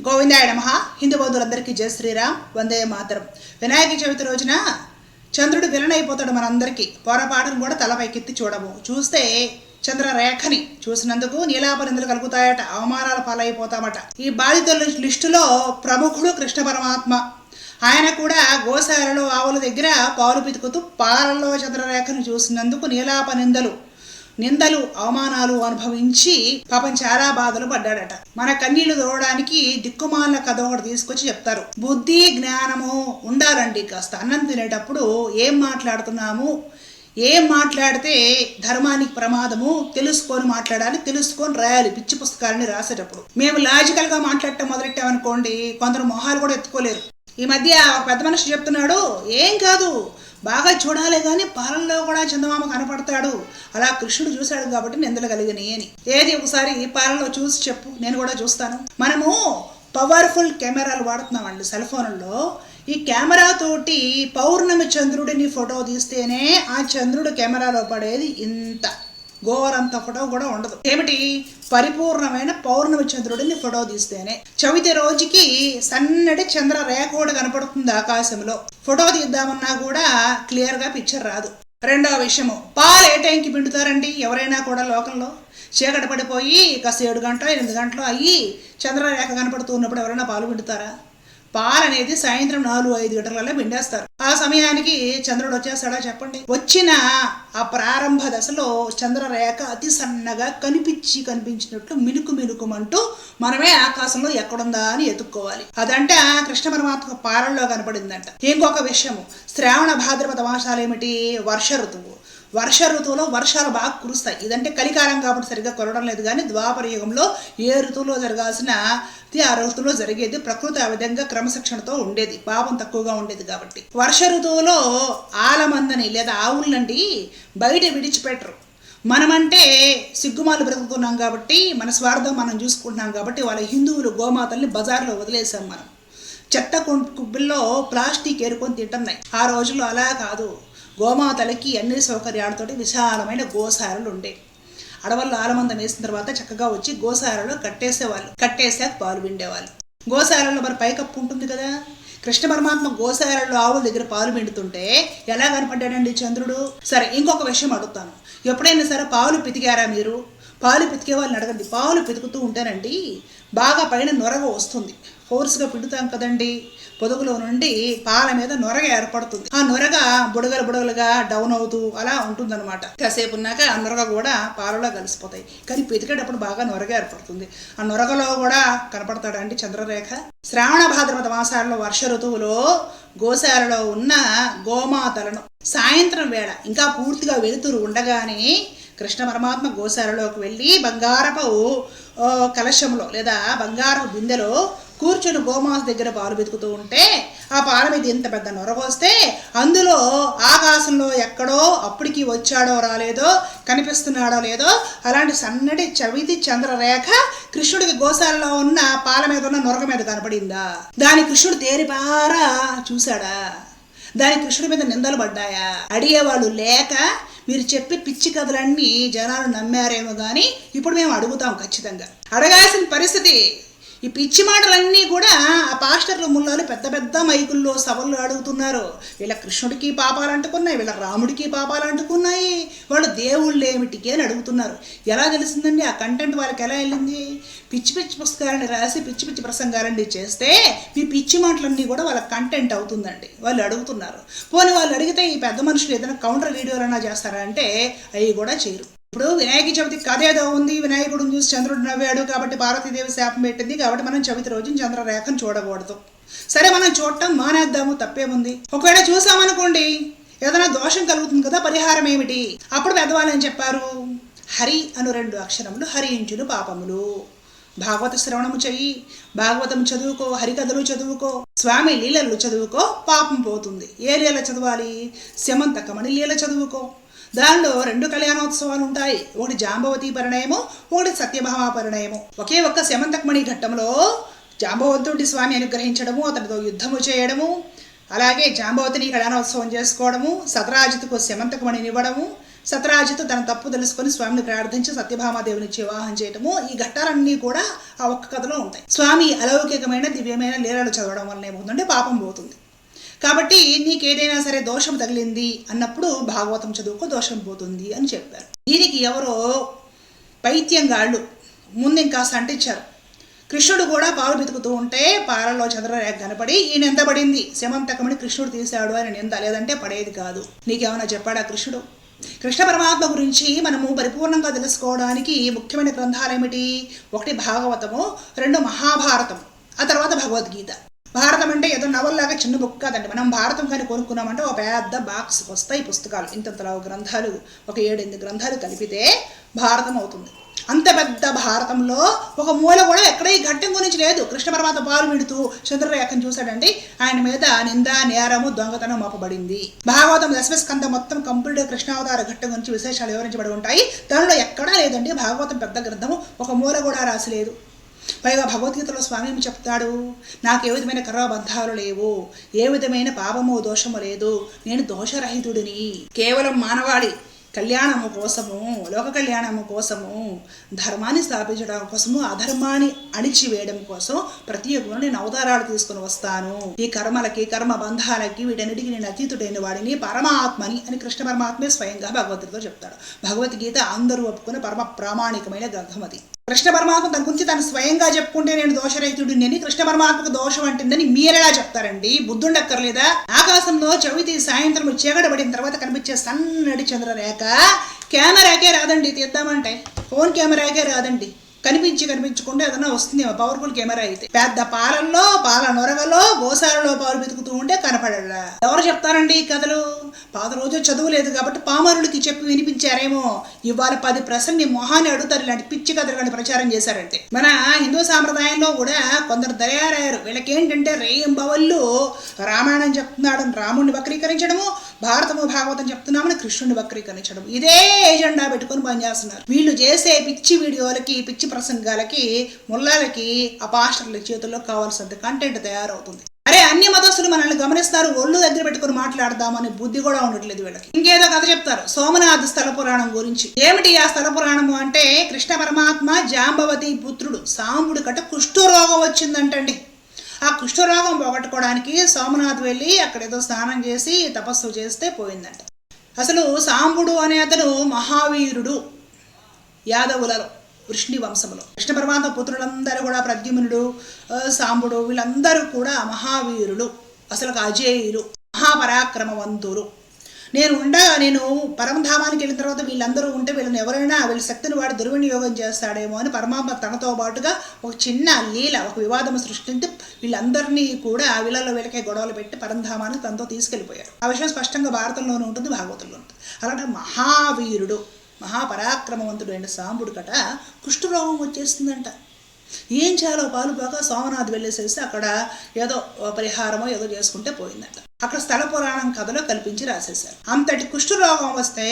గోవిందాయ నమ. హిందూ బంధువులందరికీ జయ శ్రీరామ్. వందే మాతరం. వినాయక చవితి రోజున చంద్రుడు విలనైపోతాడు మనందరికీ. పొరపాటును కూడా తలపైకెత్తి చూడము. చూస్తే చంద్రరేఖని చూసినందుకు నీలాపరిందులు కలుగుతాయట. అవమానాల పాలైపోతామట. ఈ బాధితుల లిస్టులో ప్రముఖుడు కృష్ణ పరమాత్మ. ఆయన కూడా గోశాలలో ఆవుల దగ్గర పాలు పితుకుతూ పాలలో చంద్రరేఖను చూసినందుకు నీలాపనిందలు నిందలు అవమానాలు అనుభవించి పాపం చాలా బాధలు పడ్డాడట. మన కన్నీళ్ళు దూడడానికి దిక్కుమాల కథ ఒకటి తీసుకొచ్చి చెప్తారు. బుద్ధి జ్ఞానము ఉండాలండి. కాస్త అన్నం తినేటప్పుడు ఏం మాట్లాడుతున్నాము? ఏం మాట్లాడితే ధర్మానికి ప్రమాదము? తెలుసుకొని మాట్లాడాలి తెలుసుకొని రాయాలి. పిచ్చి పుస్తకాలని రాసేటప్పుడు. మేము లాజికల్గా మాట్లాడటం మొదలెట్టామనుకోండి కొందరు మొహాలు కూడా ఎత్తుకోలేరు. ఈ మధ్య ఒక పెద్ద మనిషి చెప్తున్నాడు ఏం కాదు బాగా చూడాలి కానీ పాలనలో కూడా చందమామ కనపడతాడు. అలా కృష్ణుడు చూశాడు కాబట్టి నిందలు కలిగినాయి అని. ఏది ఒకసారి పాలనలో చూసి చెప్పు నేను కూడా చూస్తాను. మనము పవర్ఫుల్ కెమెరాలు వాడుతున్నామండి సెల్ ఫోన్లో ఈ కెమెరాతోటి పౌర్ణమి చంద్రుడిని ఫోటో తీస్తేనే ఆ చంద్రుడు కెమెరాలో పడేది ఇంత. గోరంత ఫోటో కూడా ఉండదు. ఏమిటి? పరిపూర్ణమైన పౌర్ణమి చంద్రుడిని ఫోటో తీస్తేనే. చవితి రోజుకి సన్నటి చంద్ర రేఖ కూడా కనపడుతుంది ఆకాశంలో. ఫోటో తీద్దామన్నా కూడా క్లియర్గా పిక్చర్ రాదు. రెండవ విషయము. పాలు ఏ టైంకి పిండుతారండి? ఎవరైనా కూడా లోకంలో చీకటి పడిపోయి కాస్త ఏడు గంటలు ఎనిమిది గంటలు అయ్యి చంద్రరేఖ కనపడుతూ ఉన్నప్పుడు ఎవరైనా పాలు పిండుతారా? పాలు అనేది సాయంత్రం నాలుగు ఐదు గంటలలో పిండేస్తారు. ఆ సమయానికి చంద్రుడు వచ్చేస్తాడా చెప్పండి? వచ్చిన ఆ ప్రారంభ దశలో చంద్రరేఖ అతి సన్నగా కనిపించి కనిపించినట్లు మినుకు మినుకుమంటూ మనమే ఆకాశంలో ఎక్కడుందా అని ఎత్తుక్కోవాలి అదంటే ఆ కృష్ణ పరమాత్మ పాలల్లో కనపడిందంట. ఇంకొక విషయము శ్రావణ భాద్రపద మాసాలు ఏమిటి? వర్ష ఋతువు. వర్ష ఋతువులో వర్షాలు బాగా కురుస్తాయి. ఇదంటే కలికాలం కాబట్టి సరిగ్గా కురవడం లేదు కానీ ద్వాపర యుగంలో ఏ ఋతువులో జరగాల్సిన ఆ ఋతువులో జరిగేది ప్రకృతి ఆ విధంగా క్రమశిక్షణతో ఉండేది. పాపం తక్కువగా ఉండేది కాబట్టి. వర్ష ఋతువులో ఆలమందని లేదా ఆవులండి బయట విడిచిపెట్టరు. మనమంటే సిగ్గుమాలు బ్రతుకుతున్నాం కాబట్టి మన స్వార్థం మనం చూసుకుంటున్నాం కాబట్టి వాళ్ళ హిందువులు గోమాతల్ని బజార్లో వదిలేసాం మనం. చెత్త కుబ్బిల్లో ప్లాస్టిక్ ఏరుకొని తింటున్నాయి. ఆ రోజుల్లో అలా కాదు. గోమాతలకి అన్ని సౌకర్యాలతోటి విశాలమైన గోశాలలు ఉండేవి అడవుల్లో ఆలమందం వేసిన తర్వాత చక్కగా వచ్చి గోశాలలో కట్టేసేవాళ్ళు కట్టేసాక పాలు పిండేవాళ్ళు. గోశాలలో మరి పైకప్పు ఉంటుంది కదా. కృష్ణ పరమాత్మ గోశాలలో ఆవుల దగ్గర పాలు పిండుతుంటే ఎలా కనపడ్డాడండి చంద్రుడు? సరే ఇంకొక విషయం అడుగుతాను. ఎప్పుడైనా సరే పాలు పితికారా మీరు? పాలు పితికే వాళ్ళని అడగండి. పాలు పితుకుతూ ఉంటేనండి బాగా పైన నొరగ వస్తుంది. ఫోర్స్గా పిండుతాం కదండి. పొదుగులో నుండి పాల మీద నొరగ ఏర్పడుతుంది. ఆ నొరగ బుడగలు బుడగలుగా డౌన్ అవుతూ అలా ఉంటుందన్నమాట. కాసేపు ఉన్నాక ఆ నొరగ కూడా పాలలో కలిసిపోతాయి. కానీ పితికేటప్పుడు బాగా నొరగ ఏర్పడుతుంది. ఆ నొరగలో కూడా కనపడతాడండి చంద్రరేఖ? శ్రావణ భాద్రపద మాసాలలో వర్ష ఋతువులో గోశాలలో ఉన్న గోమాతలను సాయంత్రం వేళ ఇంకా పూర్తిగా వెలుతురు ఉండగానే కృష్ణ పరమాత్మ గోశాలలోకి వెళ్ళి బంగారపు కలశంలో లేదా బంగారపు బిందెలో కూర్చొని గోమాత దగ్గర పాలు వెతుకుతూ ఉంటే ఆ పాల మీద ఇంత పెద్ద నొరగొస్తే అందులో ఆకాశంలో ఎక్కడో అప్పటికి వచ్చాడో రాలేదో కనిపిస్తున్నాడో లేదో అలాంటి సన్నటి చవితి చంద్రరేఖ కృష్ణుడికి గోశాలలో ఉన్న పాల మీద ఉన్న నొరగ మీద కనపడిందా? దాని కృష్ణుడు తేరిపారా చూశాడా? దాని కృష్ణుడి మీద నిందలు పడ్డాయా? అడిగేవాళ్ళు లేక మీరు చెప్పే పిచ్చి కథలన్నీ జనాలు నమ్మారేమో కానీ ఇప్పుడు మేము అడుగుతాం ఖచ్చితంగా. అడగాల్సిన పరిస్థితి ఈ పిచ్చి మాటలన్నీ కూడా ఆ పాస్టర్లు ముల్లాలు పెద్ద పెద్ద మైకుల్లో సభల్లో అడుగుతున్నారు. వీళ్ళ కృష్ణుడికి పాపాలు అంటుకున్నాయి వీళ్ళ రాముడికి పాపాలు అంటుకున్నాయి వాళ్ళు దేవుళ్ళు ఏమిటికి అని అడుగుతున్నారు. ఎలా తెలిసిందండి? ఆ కంటెంట్ వాళ్ళకి ఎలా వెళ్ళింది? పిచ్చి పిచ్చి పుస్తకాలని రాసి పిచ్చి పిచ్చి ప్రసంగాలన్నీ చేస్తే మీ పిచ్చి మాటలన్నీ కూడా వాళ్ళ కంటెంట్ అవుతుందండి. వాళ్ళు అడుగుతున్నారు. పోనీ వాళ్ళు అడిగితే ఈ పెద్ద మనుషులు ఏదైనా కౌంటర్ వీడియోలన్నా చేస్తారా అంటే అవి కూడా చేయరు. ఇప్పుడు వినాయక చవితి కథ ఏదో ఉంది. వినాయకుడు చూసి చంద్రుడు నవ్వాడు. కాబట్టి భారతీదేవి శాపం పెట్టింది. కాబట్టి మనం చవితి రోజు చంద్రరేఖను చూడకూడదు. సరే మనం చూడటం మానేద్దాము. తప్పేముంది? ఒకవేళ చూసామనుకోండి ఏదైనా దోషం కలుగుతుంది కదా పరిహారం ఏమిటి? అప్పుడు పెద్దవాళ్ళు ఏం చెప్పారు? హరి అను రెండు అక్షరములు హరించులు పాపములు. భాగవత శ్రవణము చెయ్యి. భాగవతం చదువుకో హరికథలు చదువుకో స్వామి లీలలు చదువుకో పాపం పోతుంది. ఏ లీల చదవాలి? శమంతకమణి లీల చదువుకో. దానిలో రెండు కళ్యాణోత్సవాలు ఉంటాయి. ఒకటి జాంబవతి పరిణయము ఒకటి సత్యభామ పరిణయము. ఒకే ఒక్క శమంతకమణి ఘట్టంలో జాంబవంతుడి స్వామి అనుగ్రహించడము అతనితో యుద్ధము చేయడము అలాగే జాంబవతిని కళ్యాణోత్సవం చేసుకోవడము సతరాజిత్కు శమంతకమణిని ఇవ్వడము తన తప్పు తెలుసుకొని స్వామిని ప్రార్థించి సత్యభామాదేవిని వివాహం చేయటము ఈ ఘట్టాలన్నీ కూడా ఆ ఒక్క కథలో ఉంటాయి. స్వామి అలౌకికమైన దివ్యమైన లీలలు చదవడం వల్ల ఏమవుతుందంటే పాపం పోతుంది. కాబట్టి నీకేదైనా సరే దోషం తగిలింది అన్నప్పుడు భాగవతం చదువుకో దోషం పోతుంది అని చెప్పారు. దీనికి ఎవరో పైత్యంగాళ్ళు ముందు ఇంకా అంటించారు కృష్ణుడు కూడా పాలు బతుకుతూ ఉంటే పాలలో చంద్రరేఖ కనపడి ఈయన ఎంత పడింది? శమంతకమని కృష్ణుడు తీశాడు అని నింద లేదంటే పడేది కాదు. నీకేమైనా చెప్పాడా కృష్ణుడు? కృష్ణ పరమాత్మ గురించి మనము పరిపూర్ణంగా తెలుసుకోవడానికి ముఖ్యమైన గ్రంథాలు ఏమిటి ఒకటి భాగవతము రెండు మహాభారతం ఆ తర్వాత భగవద్గీత. భారతం అంటే ఏదో నవల్లాగా చిన్న బుక్ కాదండి. మనం భారతం కానీ కొనుక్కున్నామంటే ఒక పెద్ద బాక్స్ వస్తాయి పుస్తకాలు. ఇంతంతలా గ్రంథాలు ఒక ఏడెనిమిది గ్రంథాలు కలిపితే భారతం అవుతుంది. అంత పెద్ద భారతంలో ఒక మూల కూడా ఎక్కడ ఈ ఘట్టం గురించి లేదు. కృష్ణ పరమాత్మ పాలు విడుతూ చంద్రరేఖను చూశాడండి. ఆయన మీద నింద నేరము దొంగతనం మోపబడింది. భాగవతం దశమస్కంద మొత్తం కంప్లీట్ కృష్ణావతార ఘట్టం గురించి విశేషాలు వివరించబడి ఉంటాయి. దానిలో ఎక్కడా లేదండి. భాగవతం పెద్ద గ్రంథము. ఒక మూల కూడా రాసి లేదు. పైగా భగవద్గీతలో స్వామి ఏమి చెప్తాడు నాకు ఏ విధమైన కర్మబంధాలు లేవు ఏ విధమైన పాపము దోషము లేదు నేను దోషరహితుడిని. కేవలం మానవాళి కళ్యాణము కోసము లోక కళ్యాణము కోసము ధర్మాన్ని స్థాపించడం కోసము అధర్మాన్ని అణిచివేయడం కోసం ప్రతి ఒక్కరు నేను అవతారాలు తీసుకుని వస్తాను. ఈ కర్మలకి కర్మ బంధాలకి వీటన్నిటికీ నేను అతీతుడైన వాడిని పరమాత్మని అని కృష్ణ పరమాత్మే స్వయంగా భగవద్గీతతో చెప్తాడు. భగవద్గీత అందరూ ఒప్పుకున్న పరమ ప్రామాణికమైన గ్రంథం అది. కృష్ణ పరమాత్మ తన గురించి తను స్వయంగా చెప్పుకుంటే నేను దోషరహితుడిని అని కృష్ణ పరమాత్మకు దోషం అంటుందని మీరెలా చెప్తారండి? బుద్ధుండక్కర్లేదా ఆకాశంలో చవితి సాయంత్రం చీకటబడిన తర్వాత కనిపించే సన్నడి చంద్రరేఖ. కెమెరాకే రాదండి తీద్దామంటే. ఫోన్ కెమెరాకే రాదండి. కనిపించి కనిపించకుండా ఏదైనా వస్తుంది పవర్ఫుల్ కెమెరా అయితే. పెద్ద పాలల్లో పాల నొరగలో గోసాలలో పాలు వెతుకుతూ ఉంటే కనపడరా ఎవరు చెప్తారండి ఈ కథలు? పాత రోజు చదువు లేదు కాబట్టి పామరులకి చెప్పి వినిపించారేమో. ఇవాళ పది ప్రశ్నలు నీ మొహాన్ని అడుగుతారు ఇలాంటి పిచ్చి కథలు కానీ ప్రచారం చేశారంటే. మన హిందూ సాంప్రదాయంలో కూడా కొందరు దయారయ్యారు వీళ్ళకేంటంటే రేయం బవళ్ళు రామాయణం చెప్తున్నాడని రాముడిని వక్రీకరించడము భారతము భాగవతం చెప్తున్నామని కృష్ణుడిని వక్రీకరించడం ఇదే ఎజెండా పెట్టుకొని పనిచేస్తున్నారు వీళ్ళు చేసే పిచ్చి వీడియోలకి పిచ్చి ప్రసంగాలకి ముల్లాలకి ఆ పాస్టర్ల చేతుల్లో కావాల్సినంత కంటెంట్ తయారవుతుంది. అరే అన్ని మతస్థులు మనల్ని గమనిస్తారు ఒళ్ళు దగ్గర పెట్టుకుని మాట్లాడదామని బుద్ధి కూడా ఉండట్లేదు వీళ్ళకి. ఇంకేదో కథ చెప్తారు సోమనాథ్ స్థల పురాణం గురించి. ఏమిటి ఆ స్థల పురాణము అంటే కృష్ణ పరమాత్మ జాంబవతి పుత్రుడు సాంబుడు కట్ట కుష్ఠరోగం వచ్చిందంటండి. ఆ కుష్ఠరోగం పోగొట్టుకోవడానికి సోమనాథ్ వెళ్ళి అక్కడ ఏదో స్నానం చేసి తపస్సు చేస్తే పోయిందంట. అసలు సాంబుడు అనే అతను మహావీరుడు యాదవులలో. వృష్ణి వంశములు కృష్ణ పరమాత్మ పుత్రులందరూ కూడా ప్రద్యుమ్నుడు సాంబుడు వీళ్ళందరూ కూడా మహావీరులు అసలు అజేయులు మహాపరాక్రమవంతులు. నేను ఉండగా నేను పరమధామానికి వెళ్ళిన తర్వాత వీళ్ళందరూ ఉంటే వీళ్ళని ఎవరైనా వీళ్ళ శక్తిని వాడు దుర్వినియోగం చేస్తాడేమో అని పరమాత్మ తనతో పాటుగా ఒక చిన్న లీల ఒక వివాదం సృష్టించి వీళ్ళందరినీ కూడా వీళ్ళలో వీళ్ళకే గొడవలు పెట్టి పరంధామానికి తనతో తీసుకెళ్ళిపోయారు. ఆ విషయం స్పష్టంగా భారతంలోనూ ఉంటుంది భాగవతంలో ఉంటుంది. అలాంటి మహావీరుడు. మహాపరాక్రమవంతుడు అయిన సాంబుడు కట కుష్ఠరోగం వచ్చేస్తుందంట. ఏం చేయాలో పాలు పోక సోమనాథ్ వెళ్ళేసేసి అక్కడ ఏదో పరిహారమో ఏదో చేసుకుంటే పోయిందట. అక్కడ స్థల పురాణం కథలో కల్పించి రాసేశారు. అంతటి కుష్ఠరోగం వస్తే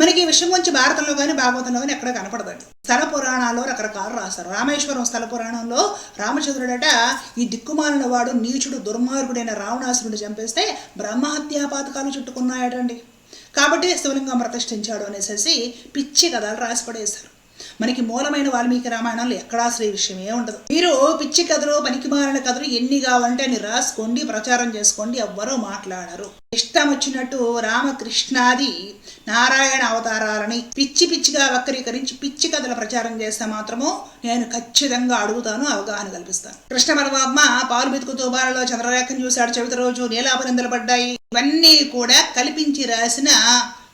మనకి ఈ విషయం గురించి భారతంలో కానీ భాగవతంలో కానీ ఎక్కడ కనపడదండి. స్థల పురాణాల్లో రకరకాలు రాస్తారు రామేశ్వరం స్థల పురాణంలో రామచంద్రుడట ఈ దిక్కుమాలిన వాడు నీచుడు దుర్మార్గుడైన రావణాసురుడు చంపేస్తే బ్రహ్మహత్యాపాతకాలు చుట్టుకున్నాయటండి. కాబట్టి శివలింగం ప్రతిష్ఠించాడు అనేసి పిచ్చి కథలు రాసి పడేశారు మనకి మూలమైన వాల్మీకి రామాయణంలో ఎక్కడా శ్రీ విషయమే ఉండదు. మీరు పిచ్చి కథలు పనికిమాలిన కథలు ఎన్ని కావాలంటే అన్ని రాసుకోండి ప్రచారం చేసుకోండి ఎవ్వరూ మాట్లాడరు. ఇష్టం వచ్చినట్టు రామకృష్ణాది నారాయణ అవతారాలని పిచ్చి పిచ్చిగా వక్రీకరించి పిచ్చి కథల ప్రచారం చేస్తే మాత్రము నేను ఖచ్చితంగా అడుగుతాను అవగాహన కల్పిస్తాను. కృష్ణ పరమాత్మ పాలు బెతుకుతూ బాలలో చంద్రరేఖను చూశాడు. చవితి రోజు నీలాపరిందలు పడ్డాయి. ఇవన్నీ కూడా కల్పించి రాసిన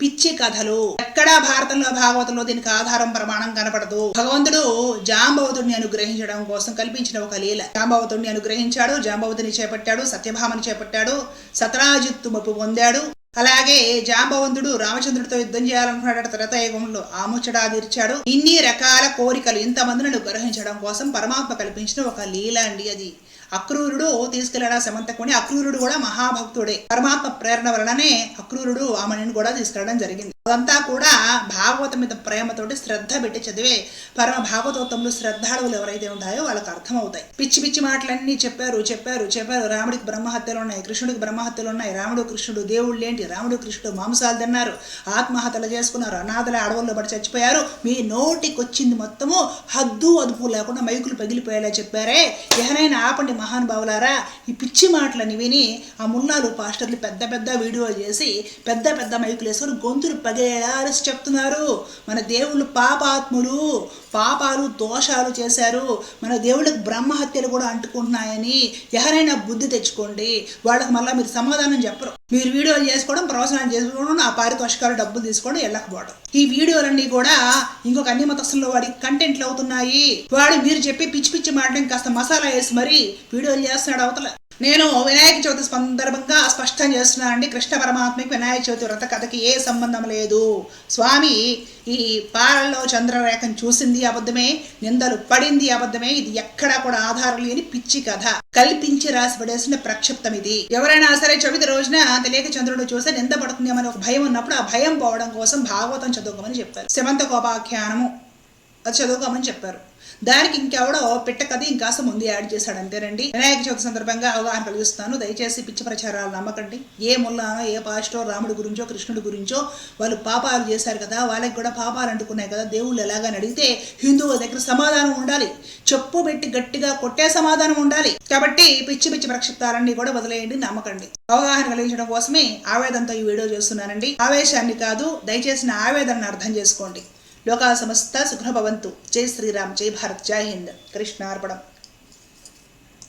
పిచ్చి కథలు. ఎక్కడా భారతంలో భాగవతంలో దీనికి ఆధారం ప్రమాణం కనపడదు. భగవంతుడు జాంబవతుడిని అనుగ్రహించడం కోసం కల్పించిన ఒక లీల. జాంబవతుడిని అనుగ్రహించాడు జాంబవతుని చేపట్టాడు సత్యభామని చేపట్టాడు సతరాజిత్తు మప్పు పొందాడు. అలాగే జాంబవంతుడు రామచంద్రుడితో యుద్ధం చేయాలనుకున్నాడు త్రేతాయుగంలో ఆ ముచ్చటా తీర్చాడు. ఇన్ని రకాల కోరికలు ఇంతమందిని అనుగ్రహించడం కోసం పరమాత్మ కల్పించిన ఒక లీల అండి అది. అక్రూరుడు తీసుకెళ్ళాడా సమంతకుని అక్రూరుడు కూడా మహాభక్తుడే. పరమాత్మ ప్రేరణ వలననే అక్రూరుడు ఆమెను కూడా తీసుకెళ్ళడం జరిగింది. అదంతా కూడా భాగవతం మీద ప్రేమతోటి శ్రద్ధ పెట్టి చదివే పరమ భాగవతోత్తములు శ్రద్ధాళువులు ఎవరైతే ఉంటాయో వాళ్ళకి అర్థమవుతాయి. పిచ్చి పిచ్చి మాటలన్నీ చెప్పారు చెప్పారు చెప్పారు. రాముడికి బ్రహ్మహత్యలు ఉన్నాయి కృష్ణుడికి బ్రహ్మహత్యలు ఉన్నాయి రాముడు కృష్ణుడు దేవుళ్ళు ఏంటి? రాముడు కృష్ణుడు మాంసాలు తిన్నారు ఆత్మహత్యలు చేసుకున్నారు అనాథల అడవుల్లో పడి చచ్చిపోయారు. మీ నోటికి వచ్చింది మొత్తము హద్దు అదుపు లేకుండా మైకులు పగిలిపోయేలా చెప్పారే. ఎవరైనా ఆపండి మహానుభావులారా. ఈ పిచ్చి మాటలని విని ఆ ముల్లాలు పాస్టర్లు పెద్ద పెద్ద వీడియోలు చేసి పెద్ద పెద్ద మైకులు వేసుకొని గొంతులు పగిలి అరిచి చెప్తున్నారు. మన దేవుళ్ళు పాపాత్ములు పాపాలు దోషాలు చేశారు. మన దేవుళ్ళకి బ్రహ్మహత్యలు కూడా అంటుకుంటున్నాయని ఎవరైనా బుద్ధి తెచ్చుకోండి. వాళ్ళకి మళ్ళీ మీరు సమాధానం చెప్పరు. మీరు వీడియోలు చేసుకోవడం ప్రవచనాలు చేసుకోవడం ఆ పారితోషికాలు డబ్బులు తీసుకోవడం వెళ్ళకపోవడం ఈ వీడియోలన్నీ కూడా ఇంకొక అన్ని మతస్థుల్లో వాడి కంటెంట్లు అవుతున్నాయి. వాడు మీరు చెప్పి పిచ్చి పిచ్చి మాటని కాస్త మసాలా వేసి మరీ వీడియోలు చేస్తున్నాడు అవతల. నేను వినాయక చవితి సందర్భంగా స్పష్టం చేస్తున్నానండి. కృష్ణ పరమాత్మకి వినాయక చవితి వ్రత కథకి ఏ సంబంధం లేదు. స్వామి ఈ పాలలో చంద్రరేఖను చూసింది అబద్ధమే నిందలు పడింది అబద్ధమే ఇది ఎక్కడా కూడా ఆధారం లేని పిచ్చి కథ. కల్పించి రాసి పడేసిన ప్రక్షిప్తం ఇది. ఎవరైనా సరే చవితి రోజున తెలియక చంద్రుడు చూస్తే నింద పడుతుందేమని ఒక భయం ఉన్నప్పుడు ఆ భయం పోవడం కోసం భాగవతం చదువుకోమని చెప్పారు. శమంత కోపాఖ్యానము. అది చదువుకోమని చెప్పారు. దానికి ఇంకెవడో పిట్ట కథ ఇంకాస్త ముందు యాడ్ చేశాడు అంతేనండి? వినాయక చవితి సందర్భంగా అవగాహన కలిగిస్తాను దయచేసి పిచ్చి ప్రచారాలు నమ్మకండి. ఏ ముల్లానో ఏ పాస్టో రాముడి గురించో కృష్ణుడి గురించో వాళ్ళు పాపాలు చేశారు కదా వాళ్ళకి కూడా పాపాలు అంటుకున్నాయి కదా దేవుళ్ళు ఎలాగని అడిగితే హిందువుల దగ్గర సమాధానం ఉండాలి. చెప్పు పెట్టి గట్టిగా కొట్టే సమాధానం ఉండాలి. కాబట్టి పిచ్చి పిచ్చి ప్రక్షిప్తాలన్నీ కూడా వదిలేయండి నమ్మకండి. అవగాహన కలిగించడం కోసమే ఆవేదంతో ఈ వీడియో చేస్తున్నానండి. ఆవేశాన్ని కాదు దయచేసి నా ఆవేదనను అర్థం చేసుకోండి. లోకా సమస్త సుఖభవంతు జై శ్రీరామ్ జై భారత్ జై హింద్. కృష్ణార్పణం.